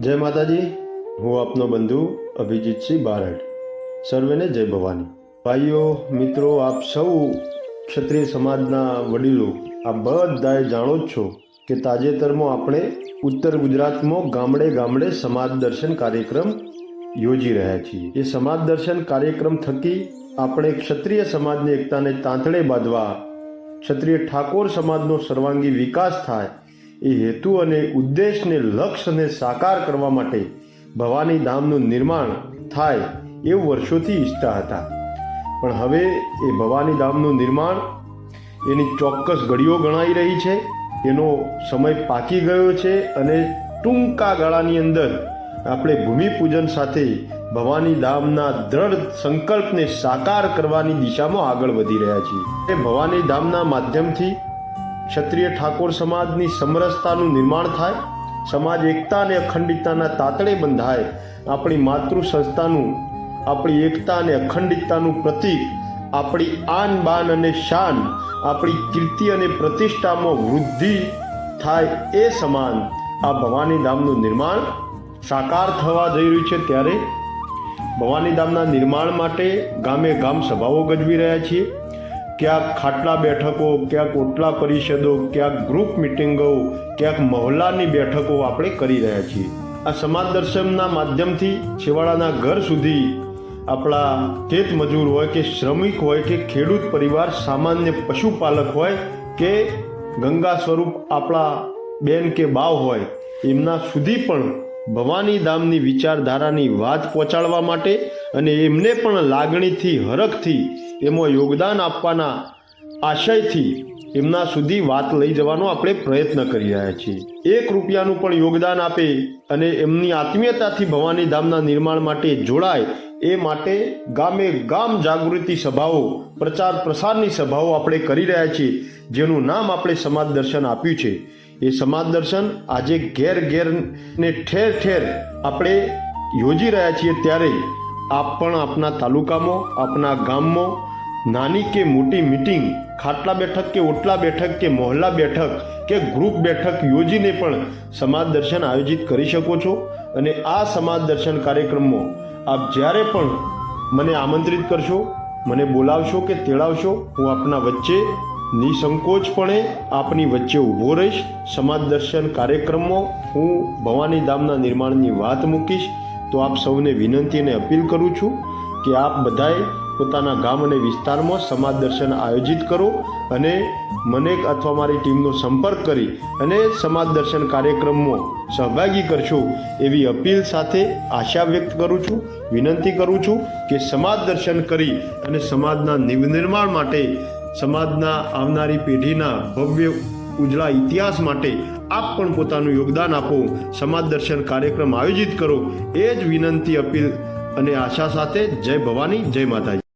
જય માતાજી, હું આપનો બંધુ અભિજીતસિંહ બારડ. સર્વેને જય ભવાની. ભાઈઓ, મિત્રો, આપ સૌ ક્ષત્રિય સમાજના વડીલો આ બધાએ જાણો જ છો કે તાજેતરમાં આપણે ઉત્તર ગુજરાતમાં ગામડે ગામડે સમાજ દર્શન કાર્યક્રમ યોજી રહ્યા છીએ. એ સમાજ દર્શન કાર્યક્રમ થકી આપણે ક્ષત્રિય સમાજની એકતાને તાંતણે બાંધવા, ક્ષત્રિય ઠાકોર સમાજનો સર્વાંગી વિકાસ થાય એ હેતુ અને ઉદ્દેશને લક્ષ્યને સાકાર કરવા માટે ભવાની ધામનું નિર્માણ થાય એવું વર્ષોથી ઈચ્છતા હતા. પણ હવે એ ભવાની ધામનું નિર્માણ એની ચોક્કસ ઘડીઓ ગણાઈ રહી છે, એનો સમય પાકી ગયો છે અને ટૂંકા ગાળાની અંદર આપણે ભૂમિપૂજન સાથે ભવાની ધામના દ્રઢ સંકલ્પને સાકાર કરવાની દિશામાં આગળ વધી રહ્યા છીએ. એ ભવાની ધામના માધ્યમથી ક્ષત્રિય ઠાકોર સમાજની સમરસતાનું નિર્માણ થાય, સમાજ એકતા અને અખંડિતતાના તાતડે બંધાય. આપણી માતૃ સંસ્થાનું આપણી એકતા અને અખંડિતતાનું પ્રતીક, આપણી આન, બાન અને શાન, આપણી કીર્તિ અને પ્રતિષ્ઠામાં વૃદ્ધિ થાય એ સમાન આ ભવાની ધામનું નિર્માણ સાકાર થવા જઈ રહ્યું છે ત્યારે. ભવાની ધામના નિર્માણ માટે ગામે ગામ સભાઓ ગજવી રહ્યા છીએ. ક્યાંક ખાટલા બેઠકો, ક્યાંક ઓટલા પરિષદો, ક્યાંક ગ્રુપ મિટિંગો ક્યાંક મહોલ્લાની બેઠકો આપણે કરી રહ્યા છીએ. આ સમાજ દર્શનના માધ્યમથી છેવાડાના ઘર સુધી આપણા ખેત મજૂર હોય કે શ્રમિક હોય કે ખેડૂત પરિવાર, સામાન્ય પશુપાલક હોય કે ગંગા સ્વરૂપ આપણા બેન કે બાવ હોય, એમના સુધી પણ ભવાની ધામની વિચારધારાની વાત પહોંચાડવા માટે અને એમને પણ લાગણીથી, હરખથી એમાં યોગદાન આપવાના આશયથી એમના સુધી વાત લઈ જવાનો આપણે પ્રયત્ન કરી રહ્યા છીએ. એક રૂપિયાનું પણ યોગદાન આપે અને એમની આત્મીયતાથી ભવાની ધામના નિર્માણ માટે જોડાય, એ માટે ગામે ગામ જાગૃતિ સભાઓ, પ્રચાર પ્રસારની સભાઓ આપણે કરી રહ્યા છીએ, જેનું નામ આપણે સમાજ દર્શન આપ્યું છે. એ સમાજ દર્શન આજે ઘેર ઘેર ને ઠેર ઠેર આપણે યોજી રહ્યા છીએ ત્યારે આપ પણ આપના તાલુકામાં, આપના ગામમાં નાની કે મોટી મિટિંગ ખાટલા બેઠક કે ઓટલા બેઠક કે મોહલ્લા બેઠક કે ગ્રુપ બેઠક યોજીને પણ સમાજ દર્શન આયોજિત કરી શકો છો. અને આ સમાજ દર્શન કાર્યક્રમમાં આપ જ્યારે પણ મને આમંત્રિત કરશો, મને બોલાવશો કે તેડાવશો, હું આપના વચ્ચે નિસંકોચપણે આપની વચ્ચે ઊભો રહીશ. સમાજ દર્શન કાર્યક્રમમાં હું ભવાની ધામના નિર્માણની વાત મૂકીશ. તો આપ સૌને વિનંતી અને અપીલ કરું છું કે આપ બધાએ પોતાના ગામ અને વિસ્તારમાં સમાજ દર્શન આયોજિત કરો અને મને અથવા મારી ટીમનો સંપર્ક કરી અને સમાજ દર્શન કાર્યક્રમમાં સહભાગી કરશો એવી અપીલ સાથે આશા વ્યક્ત કરું છું. વિનંતી કરું છું કે સમાજ દર્શન કરી અને સમાજના નિર્માણ માટે સમાજના આવનારી પેઢીના ભવ્ય ઉજળા ઇતિહાસ માટે આપ પણ પોતાનું યોગદાન આપો. સમાજ દર્શન કાર્યક્રમ આયોજિત કરો. એ જ વિનંતી અપીલ અને આશા સાથે જય ભવાની, જય માતાજી.